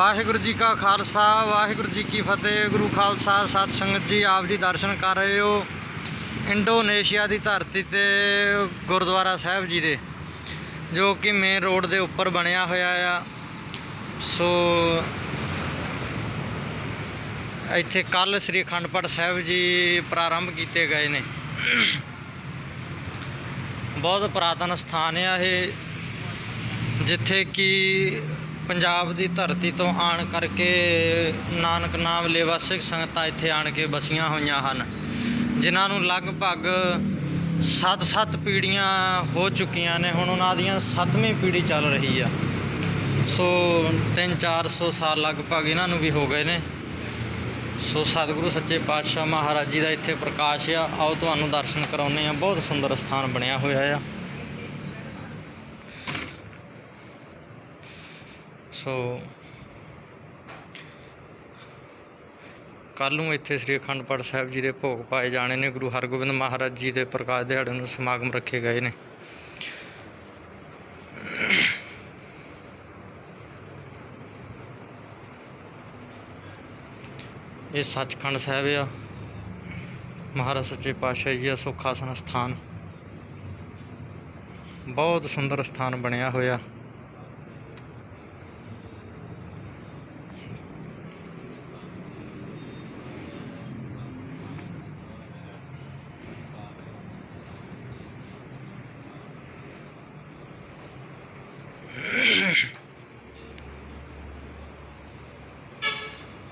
ਵਾਹਿਗੁਰੂ ਜੀ ਕਾ ਖਾਲਸਾ, ਵਾਹਿਗੁਰੂ ਜੀ ਕੀ ਫਤਿਹ। ਗੁਰੂ ਖਾਲਸਾ ਸਤ ਸੰਗਤ ਜੀ, ਆਪ ਜੀ ਦਰਸ਼ਨ ਕਰ ਰਹੇ ਹੋ ਇੰਡੋਨੇਸ਼ੀਆ ਦੀ ਧਰਤੀ ਤੇ ਗੁਰਦੁਆਰਾ ਸਾਹਿਬ ਜੀ ਦੇ, ਜੋ ਕਿ ਮੇਨ ਰੋਡ ਦੇ ਉੱਪਰ ਬਣਿਆ ਹੋਇਆ ਆ। ਸੋ ਇੱਥੇ ਕੱਲ ਸ੍ਰੀ ਅਖੰਡ ਪਾਠ ਸਾਹਿਬ ਜੀ ਪ੍ਰਾਰੰਭ ਕੀਤੇ ਗਏ ਨੇ। ਬਹੁਤ ਪੁਰਾਤਨ ਸਥਾਨ ਆ ਇਹ, ਜਿੱਥੇ ਕਿ ਪੰਜਾਬ ਦੀ ਧਰਤੀ ਤੋਂ ਆਣ ਕਰਕੇ ਨਾਨਕ ਨਾਮ ਲੇਵਾ ਸਿੱਖ ਸੰਗਤਾਂ ਇੱਥੇ ਆਣ ਕੇ ਬਸੀਆਂ ਹੋਈਆਂ ਹਨ। ਜਿਨ੍ਹਾਂ ਨੂੰ ਲਗਭਗ 7-7 ਪੀੜ੍ਹੀਆਂ ਹੋ ਚੁੱਕੀਆਂ ਨੇ, ਹੁਣ ਉਹਨਾਂ ਦੀਆਂ 7ਵੀਂ ਪੀੜ੍ਹੀ ਚੱਲ ਰਹੀ ਆ। ਸੋ 3-400 ਸਾਲ ਲਗਭਗ ਇਹਨਾਂ ਨੂੰ ਵੀ ਹੋ ਗਏ ਨੇ। ਸੋ ਸਤਿਗੁਰੂ ਸੱਚੇ ਪਾਤਸ਼ਾਹ ਮਹਾਰਾਜ ਜੀ ਦਾ ਇੱਥੇ ਪ੍ਰਕਾਸ਼ ਆ। ਆਓ ਤੁਹਾਨੂੰ ਦਰਸ਼ਨ ਕਰਾਉਂਦੇ ਆ ਬਹੁਤ ਸੁੰਦਰ ਸਥਾਨ ਬਣਿਆ ਹੋਇਆ ਆ। ਸੋ ਕੱਲ੍ਹ ਨੂੰ ਇੱਥੇ ਸ੍ਰੀ ਅਖੰਡ ਪਾਠ ਸਾਹਿਬ ਜੀ ਦੇ ਭੋਗ ਪਾਏ ਜਾਣੇ ਨੇ, ਗੁਰੂ ਹਰਗੋਬਿੰਦ ਮਹਾਰਾਜ ਜੀ ਦੇ ਪ੍ਰਕਾਸ਼ ਦਿਹਾੜੇ ਨੂੰ ਸਮਾਗਮ ਰੱਖੇ ਗਏ ਨੇ। ਇਹ ਸੱਚਖੰਡ ਸਾਹਿਬ ਆ। ਮਹਾਰਾਜ ਸੱਚੇ ਪਾਤਸ਼ਾਹ ਜੀ ਦਾ ਸੁਖਾਸਨ ਸਥਾਨ। ਬਹੁਤ ਸੁੰਦਰ ਸਥਾਨ ਬਣਿਆ ਹੋਇਆ।